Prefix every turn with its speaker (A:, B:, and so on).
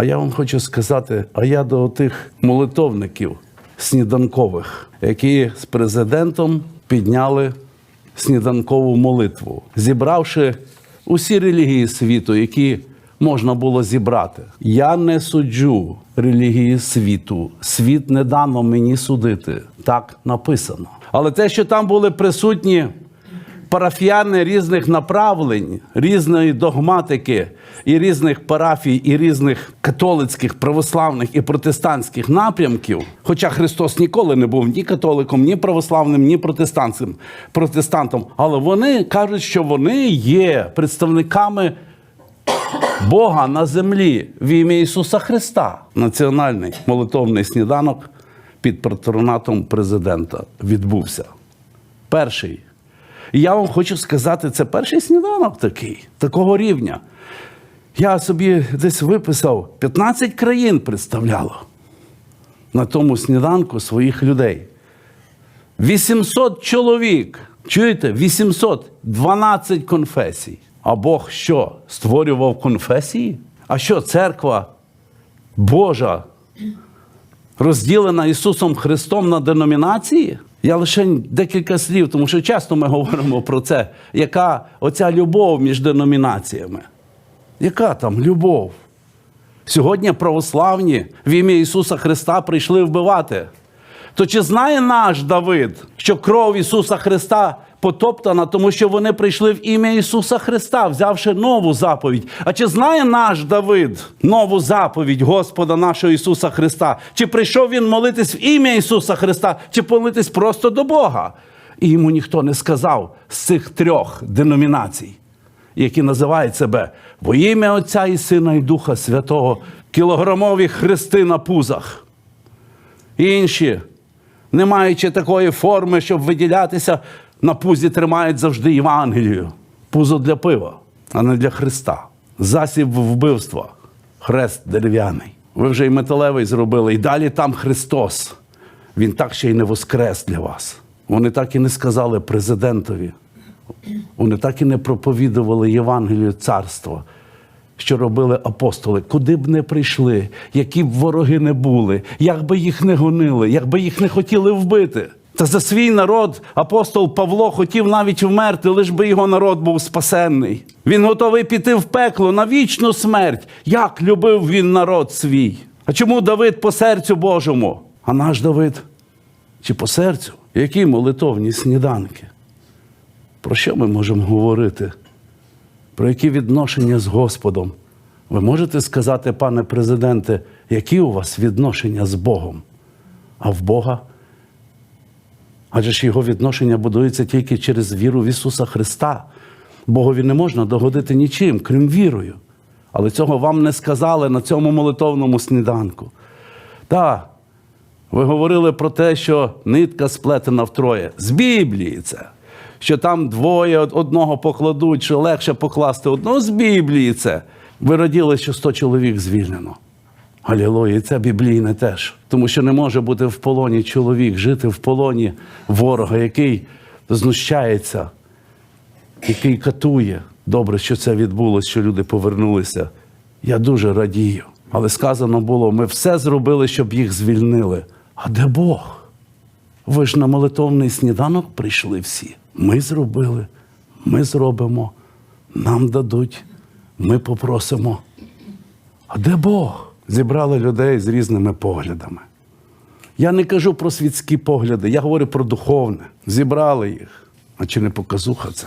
A: А я вам хочу сказати, а я до тих молитовників сніданкових, які з президентом підняли сніданкову молитву, зібравши усі релігії світу, які можна було зібрати. Я не суджу релігії світу. Світ не дано мені судити. Так написано. Але те, що там були присутні парафіяни різних направлень, різної догматики і різних парафій, і різних католицьких, православних і протестантських напрямків. Хоча Христос ніколи не був ні католиком, ні православним, ні протестантським протестантом. Але вони кажуть, що вони є представниками Бога на землі в ім'я Ісуса Христа. Національний молитовний сніданок під патронатом президента відбувся. Перший. І я вам хочу сказати, це перший сніданок такий, такого рівня. Я собі десь виписав 15 країн представляло на тому сніданку своїх людей. 800 чоловік. Чуєте? 800, 12 конфесій. А Бог що? Створював конфесії? А що церква Божа розділена Ісусом Христом на деномінації? Я лише декілька слів, тому що часто ми говоримо про це, яка оця любов між деномінаціями. Яка там любов? Сьогодні православні в ім'я Ісуса Христа прийшли вбивати. То чи знає наш Давид, що кров Ісуса Христа потоптана, тому що вони прийшли в ім'я Ісуса Христа, взявши нову заповідь? А чи знає наш Давид нову заповідь Господа нашого Ісуса Христа? Чи прийшов він молитись в ім'я Ісуса Христа, чи молитись просто до Бога? І йому ніхто не сказав з цих трьох деномінацій які називають себе во ім'я Отця і Сина і Духа Святого, кілограмові хрести на пузах. Інші, не маючи такої форми, щоб виділятися, на пузі тримають завжди Євангелію. Пузо для пива, а не для Христа. Засіб вбивства, хрест дерев'яний. Ви вже і металевий зробили, і далі там Христос. Він так ще й не воскрес для вас. Вони так і не сказали президентові. Вони так і не проповідували Євангелію царства, що робили апостоли, куди б не прийшли, які б вороги не були, як би їх не гонили, як би їх не хотіли вбити. Та за свій народ апостол Павло хотів навіть вмерти, лиш би його народ був спасенний. Він готовий піти в пекло на вічну смерть. Як любив він народ свій? А чому Давид по серцю Божому? А наш Давид чи по серцю? Які молитовні сніданки? Про що ми можемо говорити? Про які відношення з Господом? Ви можете сказати, пане президенте, які у вас відношення з Богом? А в Бога? Адже ж його відношення будується тільки через віру в Ісуса Христа. Богові не можна догодити нічим, крім вірою. Але цього вам не сказали на цьому молитовному сніданку. Так, ви говорили про те, що нитка сплетена втроє. З Біблії це. Що там двоє одного покладуть, що легше покласти одного з Біблії це. Ви раділи, що 100 чоловік звільнено. Алілуя, це біблійне теж. Тому що не може бути в полоні чоловік, жити в полоні ворога, який знущається, який катує. Добре, що це відбулося, що люди повернулися. Я дуже радію. Але сказано було: ми все зробили, щоб їх звільнили. А де Бог? Ви ж на молитовний сніданок прийшли всі. Ми зробили, ми зробимо, нам дадуть, ми попросимо. А де Бог? Зібрали людей з різними поглядами. Я не кажу про світські погляди, я говорю про духовне. Зібрали їх. А чи не показуха це?